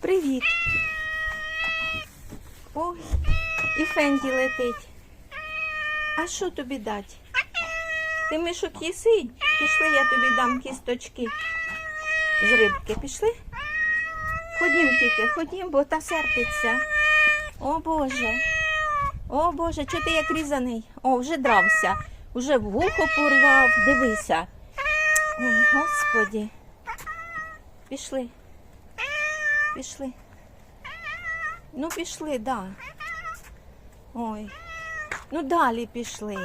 Привіт. Ой, і Фенді летить. А що тобі дать? Ти мишок їси? Пішли, я тобі дам кісточки з рибки. Пішли? Ходім тільки, ходім, бо та серпиться. О Боже. О Боже, чого ти як різаний? О, вже дрався. Уже вухо порвав. Дивися. Ой, господі. Пішли. Пішли. Ну, пішли, да. Ой. Ну далі пішли.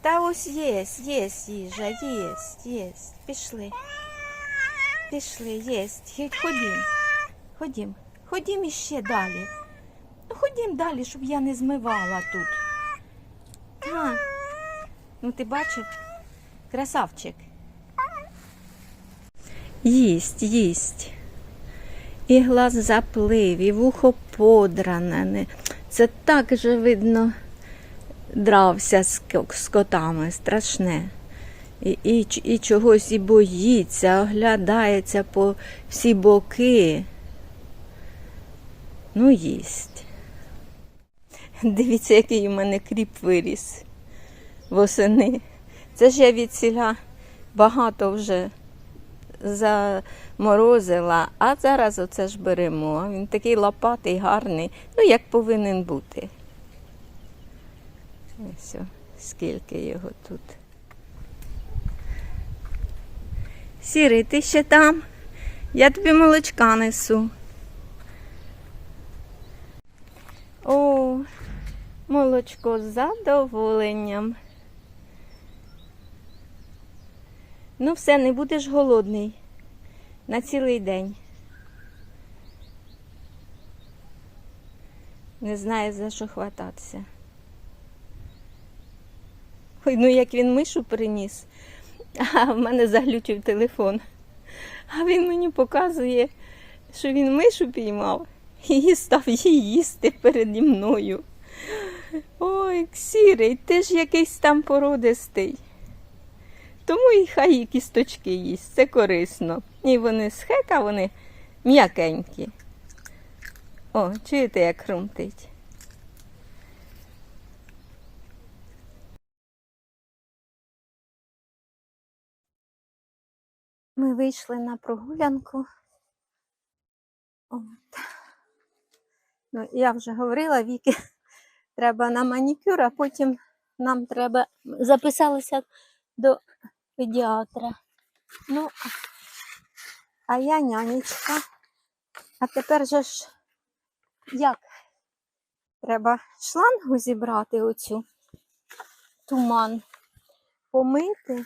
Та ось єсть, єсть їжа, єсть, єсть. Пішли. Пішли. Ходь- Ходім. Ходім. Ходім іще далі. Ну ходім далі, щоб я не змивала тут. А. Ну ти бачив? Красавчик. Їсть, їсть. І глаз заплив, і вухо подранене. Це так же видно дрався з ко- котами, страшне. І, і, і чогось і боїться, оглядається по всі боки. Ну, їсть. Дивіться, який у мене кріп виріс восени. Це ж я від ціля багато вже заморозила, а зараз оце ж беремо. Він такий лопатий, гарний, ну як повинен бути. Ось, скільки його тут. Сірий, ти ще там? Я тобі молочка несу. О, молочко з задоволенням. Ну, все, не будеш голодний на цілий день. Не знає за що хвататися. Ой, ну як він мишу приніс, а в мене заглючив телефон. А він мені показує, що він мишу піймав і став її їсти переді мною. Ой, сірий, ти ж якийсь там породистий. Тому і хай і кісточки їсть, це корисно. І вони з хека, вони м'якенькі. О, чуєте, як хрумтить? Ми вийшли на прогулянку. От. Ну, я вже говорила, Віки, треба на манікюр, а потім нам треба записалися до педіатра. Ну, а я нянечка. А тепер же ж як? Треба шлангу зібрати оцю туман, помити.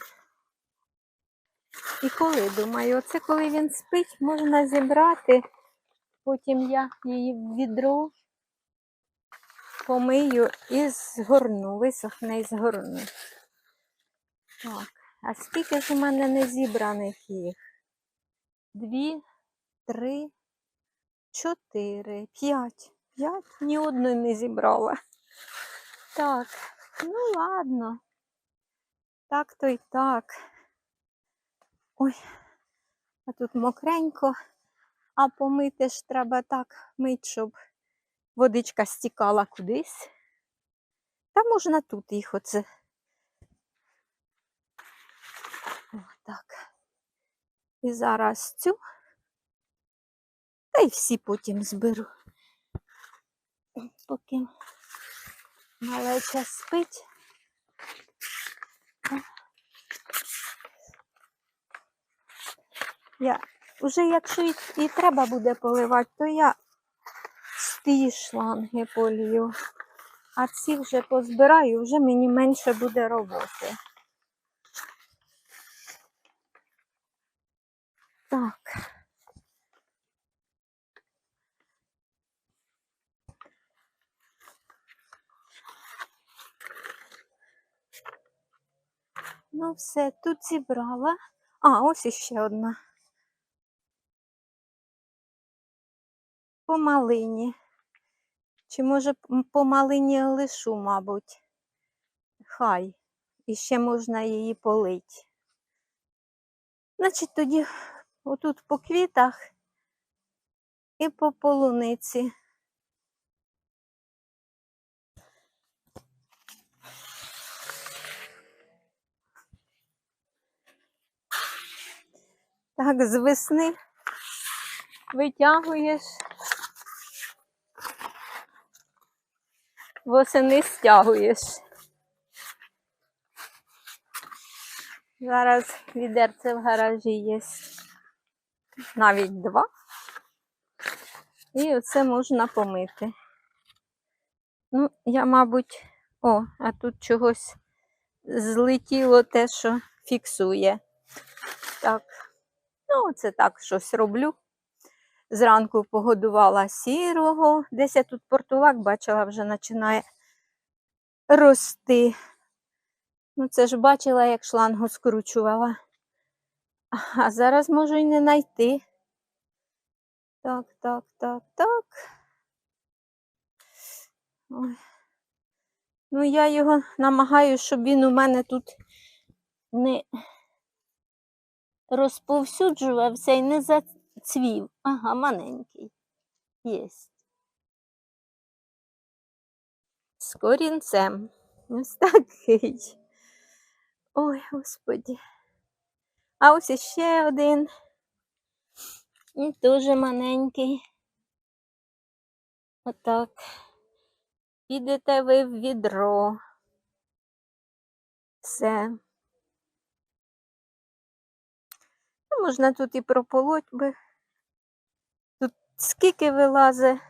І коли, думаю, оце коли він спить, можна зібрати. Потім я її в відро помию і згорну, висохне і згорну. Так, а скільки ж у мене не зібраних їх? Дві, три, чотири, п'ять. П'ять ні одної не зібрала. Так, ну ладно. Так то й так. Ой, а тут мокренько, а помити ж треба так мить, щоб водичка стікала кудись. Та можна тут їх оце. Отак. І зараз цю. Та й всі потім зберу. Поки малеча спить. Я вже якщо і, і треба буде поливати, то я з ті шланги полію. А ці вже позбираю, вже мені менше буде роботи. Так. Ну, все, тут зібрала. А, ось іще одна. По малині. Чи може по малині лишу, мабуть. Хай. І ще можна її полить. Значить, тоді Отут по квітах і по полуниці. Так, з весни витягуєш, восени стягуєш. Зараз відерце в гаражі є. Навіть два. І оце можна помити. Ну, я, мабуть, о, а тут чогось злетіло те, що фіксує. Так. Ну, це так щось роблю. Зранку погодувала сірого. Десь я тут портулак бачила, вже починає рости. Ну, це ж бачила, як шлангу скручувала. А зараз можу і не знайти. Так, так, так, так. Ой. Ну, я його намагаюся, щоб він у мене тут не розповсюджувався і не зацвів. Ага, маленький. Єсть. З корінцем. Ось такий. Ой, господі. А ось іще один. І дуже маленький. Отак. Підете ви в відро. Все. Можна тут і прополоть би. Тут скільки вилазе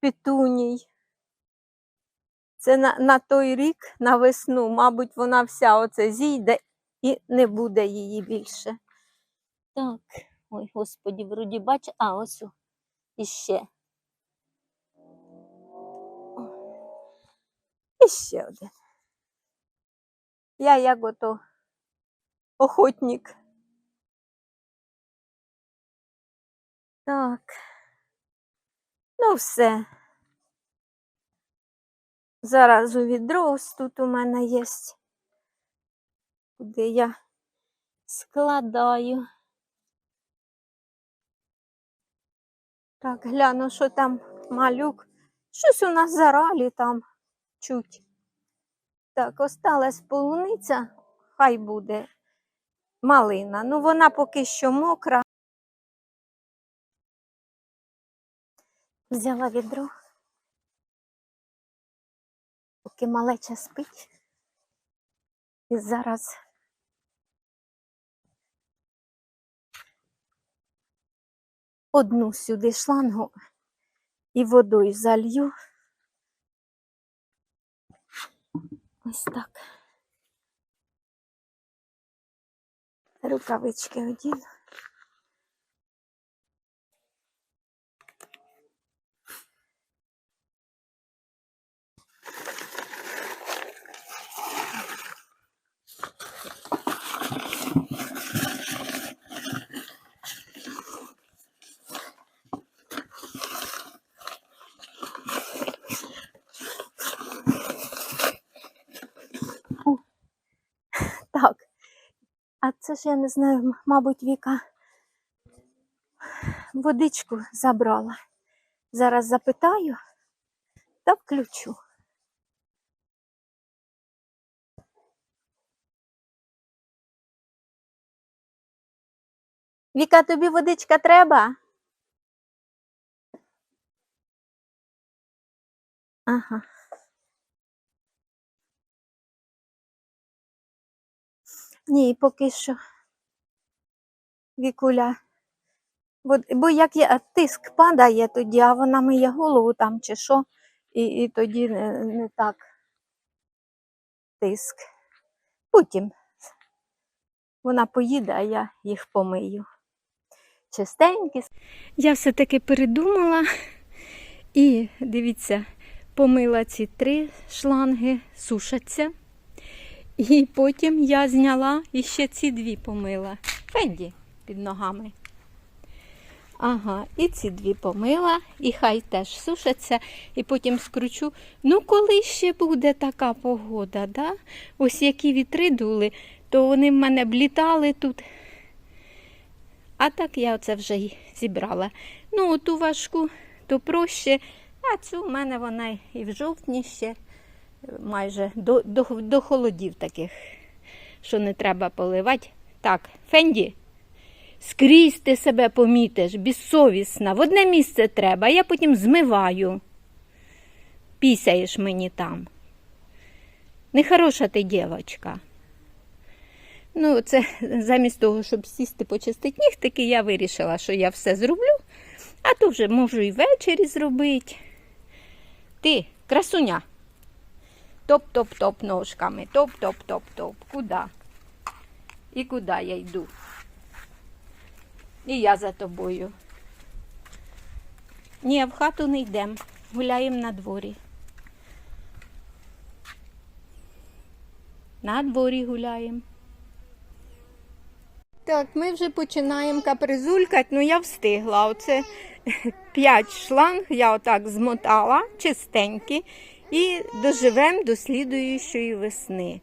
петуній. Це на, на той рік, на весну, мабуть, вона вся оце зійде і не буде її більше. Так, ой, господі, вроді бач, а ось іще. О, Іще один. Я як ото охотник. Так. Ну, все. Зараз у відро тут у мене є, куди я складаю. Так, гляну, що там малюк. Щось у нас заралі там чуть. Так, осталась полуниця, хай буде малина. Ну, вона поки що мокра. Взяла відро. Поки малеча спить. І зараз одну сюди шлангу і водою залью. Ось так. Рукавички одіну. Так. А це ж я не знаю, мабуть, Віка водичку забрала. Зараз запитаю та включу. Віка, тобі водичка треба? Ага. Ні, поки що. Вікуля. Бо, бо як я, тиск падає тоді, а вона миє голову там чи що, і, і тоді не, не так тиск. Потім вона поїде, а я їх помию. Чистенькі. Я все-таки передумала і дивіться, помила ці три шланги, сушаться. І потім я зняла і ще ці дві помила. Фенді під ногами. Ага, і ці дві помила, і хай теж сушаться, і потім скручу. Ну, коли ще буде така погода, да? ось які вітри дули, то вони в мене блітали тут. А так я оце вже й зібрала. Ну, ту важку, то проще, а цю в мене вона і в жовтні ще майже до, до, до холодів таких, що не треба поливати. Так, Фенді, скрізь ти себе помітиш, безсовісна. В одне місце треба, я потім змиваю. Пісяєш мені там. Нехороша ти дівчинка. Ну, це замість того, щоб сісти почистити нігтики, я вирішила, що я все зроблю, а то вже можу і ввечері зробити. Ти, красуня. Топ-топ-топ ножками. Топ-топ-топ-топ. Куди? І куди я йду? І я за тобою. Ні, в хату не йдемо. Гуляємо на дворі. На дворі гуляємо. Так, ми вже починаємо капризулькати, ну я встигла. Оце 5 шланг я отак змотала, чистенькі, і доживемо до слідуючої весни.